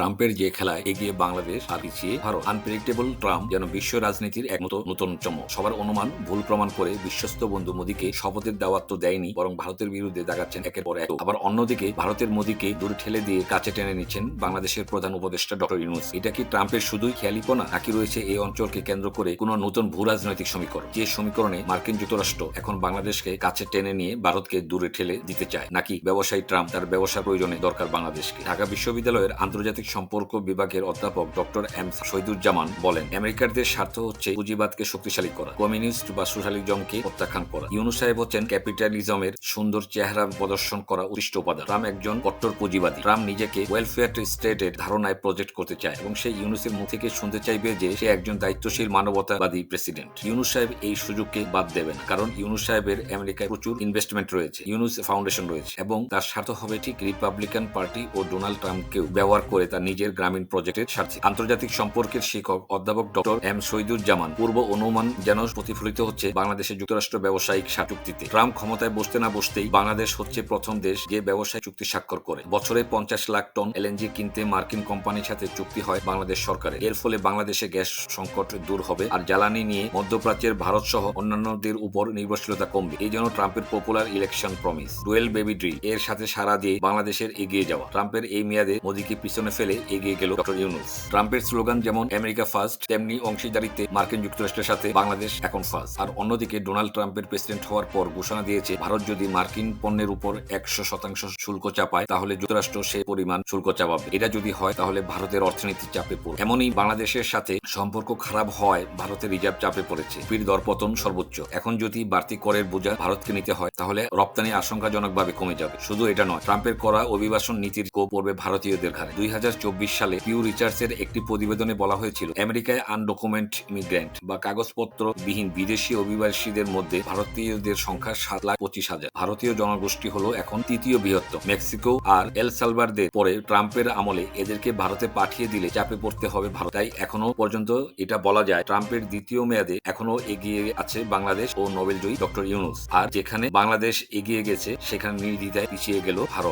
ট্রাম্পের যে খেলায় এগিয়ে বাংলাদেশ আর পিছিয়ে ভারত। আনপ্রেডিক্টেবল ট্রাম্প যেন বিশ্ব রাজনীতির এক মতো নতুন চমক। সবার অনুমান, ভুল প্রমাণ করে বিশ্বস্ত বন্ধু মোদীকে শপথের দাওয়াত তো দেয়নি, বরং ভারতের বিরুদ্ধে দেখাচ্ছেন একের পর এক। আবার অন্যদিকে ভারতের মোদীকে দূরে ঠেলে দিয়ে কাছে টেনে নিচ্ছেন বাংলাদেশের প্রধান উপদেষ্টা ডক্টর ইউনুস। এটা কি ট্রাম্পের শুধুই খেয়ালিপনা, নাকি রয়েছে এই অঞ্চলকে কেন্দ্র করে কোনো নতুন ভূ রাজনৈতিক সমীকরণ? যে সমীকরণে মার্কিন যুক্তরাষ্ট্র এখন বাংলাদেশকে কাছে টেনে নিয়ে ভারতকে দূরে ঠেলে দিতে চায়, নাকি ব্যবসায়ী ট্রাম্প তার ব্যবসা প্রয়োজনে দরকার বাংলাদেশকে? ঢাকা বিশ্ববিদ্যালয়ের আন্তর্জাতিক সম্পর্ক বিভাগের অধ্যাপক ডক্টর এম শহীদুজ্জামান বলেন আমেরিকারদের স্বার্থ হচ্ছে পুঁজিবাদকে শক্তিশালী করা, কমিউনিস্ট বা সোশ্যালিজমকে প্রত্যাখ্যান করা। ইউনু সাহেব হচ্ছেন ক্যাপিটালিজমের সুন্দর চেহারা প্রদর্শন করা উৎকৃষ্ট উপাদান। ট্রাম্প একজন কট্টর পুঁজিবাদী। ট্রাম্প নিজেকে ওয়েলফেয়ার স্টেটের ধারণায় প্রজেক্ট করতে চায় এবং সেই ইউনুসের মুখ থেকে শুনতে চাইবে যে সে একজন দায়িত্বশীল মানবতাবাদী প্রেসিডেন্ট ইউনুস সাহেব এই সুযোগকে বাদ দেবেন না। কারণ ইউনুস সাহেবের আমেরিকায় প্রচুর ইনভেস্টমেন্ট রয়েছে, ইউনুস ফাউন্ডেশন রয়েছে এবং তার স্বার্থ হবে ঠিক রিপাবলিকান পার্টি ও ডোনাল্ড ট্রাম্পকেও ব্যবহার করে তার নিজের গ্রামীণ প্রজেক্টের স্বার্থে আন্তর্জাতিক সম্পর্কের শিক্ষক অধ্যাপক ডক্টর এম শহীদুজ্জামান পূর্ব অনুমান যেন প্রতিফলিত হচ্ছে বাংলাদেশের যুক্তরাষ্ট্র ব্যবসায়িক চুক্তিতে ট্রাম্প ক্ষমতায় বসতে না বসতেই বাংলাদেশ হচ্ছে প্রথম দেশ যে ব্যবসায় চুক্তি স্বাক্ষর করে। বছরে পঞ্চাশ লাখ টন এলএনজি কিনতে মার্কিন কোম্পানির সাথে চুক্তি হয় বাংলাদেশ সরকারের। এর ফলে বাংলাদেশে গ্যাস সংকট দূর হবে আর জ্বালানি নিয়ে মধ্যপ্রাচ্যের ভারত সহ অন্যান্যদের উপর নির্ভরশীলতা কমবে। এই জন্য ট্রাম্পের পপুলার ইলেকশন প্রমিস ডুয়েল বেবি ড্রি এর সাথে সারা দিয়ে বাংলাদেশের এগিয়ে যাওয়া। ট্রাম্পের এই মেয়াদে মোদীকে পিছনে ফেলে এগিয়ে গেল ডক্টর ইউনুস। ট্রাম্পের স্লোগান যেমন, আমেরিকা ফার্স্ট, তেমনি অংশীদারিত্বে মার্কিন যুক্তরাষ্ট্রের সাথে বাংলাদেশ এখন ফার্স্ট আর অন্যদিকে, ডোনাল্ড ট্রাম্পের প্রেসিডেন্ট হওয়ার পর ঘোষণা দিয়েছে, ভারত যদি মার্কিন পণ্যের উপর একশো শতাংশ শুল্ক চাপায়, তাহলে যুক্তরাষ্ট্র সেই পরিমাণ শুল্ক চাপাবে। এটা যদি হয়, তাহলে ভারতের অর্থনীতি চাপে পড়বে। এমনই বাংলাদেশের সাথে সম্পর্ক খারাপ হয় ভারতের রিজার্ভ চাপে পড়েছে। পীর দরপতন সর্বোচ্চ। এখন যদি বাড়তি করের বোঝা ভারতকে নিতে হয়, তাহলে রপ্তানি আশঙ্কাজনকভাবে কমে যাবে। শুধু এটা নয়, ট্রাম্পের করা অভিবাসন নীতির কো পড়বে ভারতীয়দের ঘাড়ে। দুই সালে পিউ রিচার্ডসের একটি প্রতিবেদনে বলা হয়েছিল, আমেরিকায় আনডকুমেন্ট ইমিগ্রেন্ট বা কাগজপত্র বিহীন বিদেশি অভিবাসীদের মধ্যে ভারতীয়দের সংখ্যা সাত লাখ পঁচিশ হাজার। ভারতীয় জনগোষ্ঠী হলো এখন তৃতীয় বৃহত্তম। মেক্সিকো আর এল সালভারদের পরে ট্রাম্পের আমলে এদেরকে ভারতে পাঠিয়ে দিলে চাপে পড়তে হবে ভারত। তাই এখনও পর্যন্ত এটা বলা যায়, ট্রাম্পের দ্বিতীয় মেয়াদে এখনও এগিয়ে আছে বাংলাদেশ ও নোবেল জয়ী ডক্টর ইউনুস। আর যেখানে বাংলাদেশ এগিয়ে গেছে, সেখানে নির্দ্বিধায় পিছিয়ে গেল ভারত।